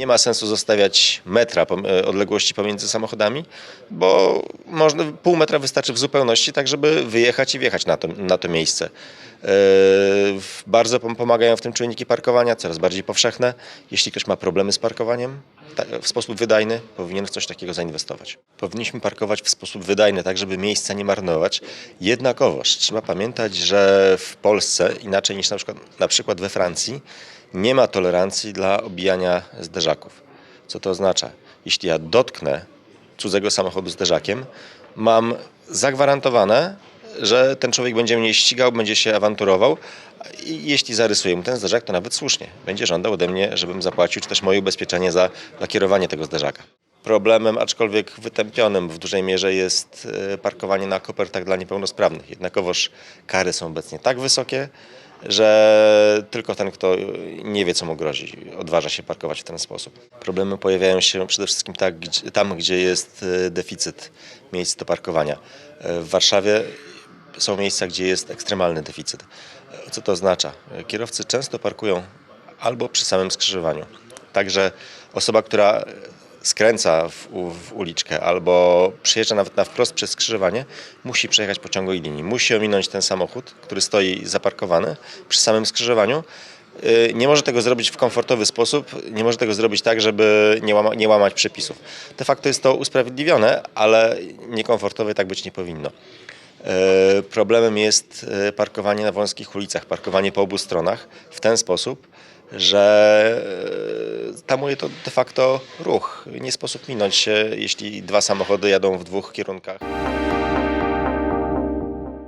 Nie ma sensu zostawiać metra e, odległości pomiędzy samochodami, bo można, pół metra wystarczy w zupełności, tak żeby wyjechać i wjechać na to, na to miejsce. E, Bardzo pom- pomagają w tym czujniki parkowania, coraz bardziej powszechne. Jeśli ktoś ma problemy z parkowaniem w sposób wydajny, powinien w coś takiego zainwestować. Powinniśmy parkować w sposób wydajny, tak żeby miejsca nie marnować. Jednakowoż trzeba pamiętać, że w Polsce, inaczej niż na przykład, na przykład we Francji, nie ma tolerancji dla obijania zderzaków. Co to oznacza? Jeśli ja dotknę cudzego samochodu zderzakiem, mam zagwarantowane, że ten człowiek będzie mnie ścigał, będzie się awanturował i jeśli zarysuję mu ten zderzak, to nawet słusznie. Będzie żądał ode mnie, żebym zapłacił, czy też moje ubezpieczenie za lakierowanie tego zderzaka. Problemem, aczkolwiek wytępionym w dużej mierze jest e, parkowanie na kopertach dla niepełnosprawnych. Jednakowoż kary są obecnie tak wysokie, że tylko ten, kto nie wie, co mu grozi, odważa się parkować w ten sposób. Problemy pojawiają się przede wszystkim tak, tam, gdzie jest e, deficyt miejsc do parkowania. E, W Warszawie są miejsca, gdzie jest ekstremalny deficyt. Co to oznacza? Kierowcy często parkują albo przy samym skrzyżowaniu. Także osoba, która skręca w, w uliczkę albo przyjeżdża nawet na wprost przez skrzyżowanie, musi przejechać po ciągłej linii. Musi ominąć ten samochód, który stoi zaparkowany przy samym skrzyżowaniu. Y, Nie może tego zrobić w komfortowy sposób, nie może tego zrobić tak, żeby nie, łama, nie łamać przepisów. De facto jest to usprawiedliwione, ale niekomfortowe tak być nie powinno. E, Problemem jest e, parkowanie na wąskich ulicach, parkowanie po obu stronach w ten sposób, że e, tamuje to de facto ruch. Nie sposób minąć się, jeśli dwa samochody jadą w dwóch kierunkach.